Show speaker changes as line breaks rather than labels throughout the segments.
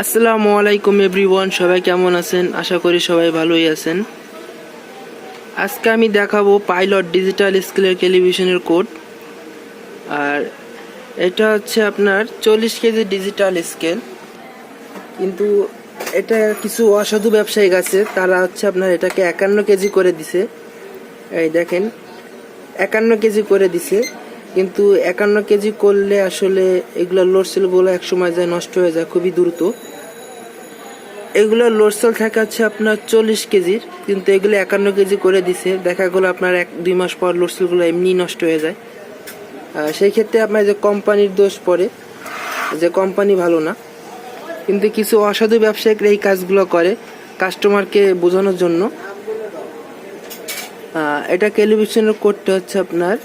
আসসালামু আলাইকুম এভরিওয়ান, সবাই কেমন আছেন? আশা করি সবাই ভালোই আছেন। আজকে আমি দেখাবো পাইলট ডিজিটাল স্কেলের টেলিভিশনের কোড। আর এটা হচ্ছে আপনার চল্লিশ কেজি ডিজিটাল স্কেল। কিন্তু এটা কিছু অসাধু ব্যবসায়িক আছে, তারা হচ্ছে আপনার এটাকে একান্ন কেজি করে দিছে। এই দেখেন, একান্ন কেজি করে দিছে। কিন্তু একান্ন কেজি করলে আসলে এগুলো লোডসেলগুলো এক সময় যায় নষ্ট হয়ে যায়, খুবই দ্রুত। এগুলো লোডসেল থাকে হচ্ছে আপনার চল্লিশ কেজির, কিন্তু এগুলো একান্ন কেজি করে দিছে। দেখা গেলো আপনার এক, দুই মাস পর লোডসেলগুলো এমনি নষ্ট হয়ে যায়। সেই ক্ষেত্রে আপনার যে কোম্পানির দোষ পড়ে, যে কোম্পানি ভালো না, কিন্তু কিছু অসাধু ব্যবসায়িকরা এই কাজগুলো করে কাস্টমারকে বোঝানোর জন্য। এটা টেলিভিশনের করতে হচ্ছে আপনার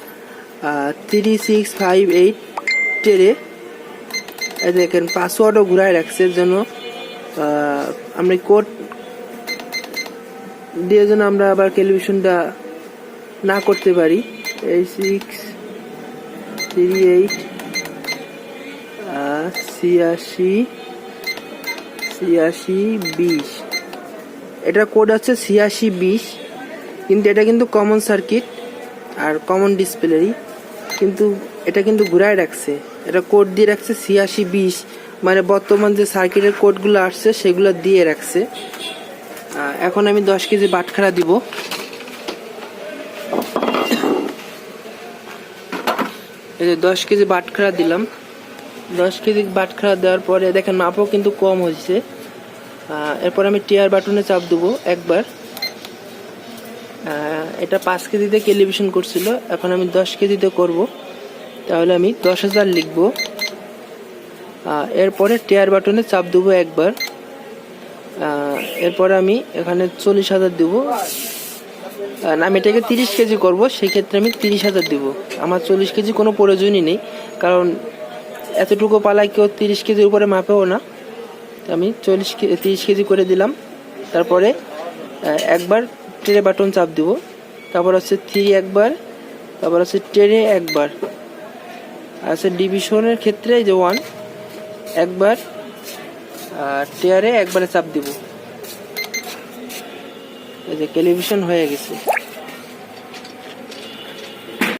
থ্রি সিক্স ফাইভ এইট টেরে দেখেন পাসওয়ার্ডও ঘুরায় রাখছে যেন আহ, আমরা কোড দিয়ে যেন আমরা আবার টেলিভিশনটা না করতে পারি। এই সিক্স থ্রি এইট ছিয়াশি ছিয়াশি বিশ। এটা কোড আছে ছিয়াশি বিশ কিন্তু এটা কিন্তু কমন সার্কিট আর কমন ডিসপ্লেরই কিন্তু, এটা কিন্তু ঘুরায় রাখছে। এটা কোড দিয়ে রাখছে ছিয়াশি বিশ। মানে বর্তমান যে সার্কিটের কোডগুলো আসছে, সেগুলো দিয়ে রাখছে। এখন আমি দশ কেজি বাটখারা দিব। এই যে দশ কেজি বাটখারা দিলাম। দশ কেজি বাটখারা দেওয়ার পরে দেখেন, মাপও কিন্তু কম হয়েছে। এরপর আমি টিয়ার বাটনে চাপ দেবো একবার। এটা পাঁচ কেজিতে টেলিভিশন করছিল। এখন আমি দশ কেজিতে করব। তাহলে আমি দশ হাজার লিখব। এরপরে টিয়ার বাটনে চাপ দেবো একবার। এরপরে আমি এখানে চল্লিশ হাজার দেবো। আমি এটাকে তিরিশ কেজি করব, সেক্ষেত্রে আমি তিরিশ হাজার দেবো। আমার চল্লিশ কেজি কোনো প্রয়োজনই নেই, কারণ এতটুকু পালায় কেউ তিরিশ কেজির উপরে মাপেও না। আমি চল্লিশ তিরিশ কেজি করে দিলাম। তারপরে একবার ট্রে বাটন চাপ দিব। তারপর হচ্ছে থ্রি একবার, তারপর হচ্ছে টেনে একবার। আর ডিভিশনের ক্ষেত্রে যে ওয়ান একবার, আর টেয়ারে একবারে চাপ দিব। এই যে টেলিভিশন হয়ে গেছে।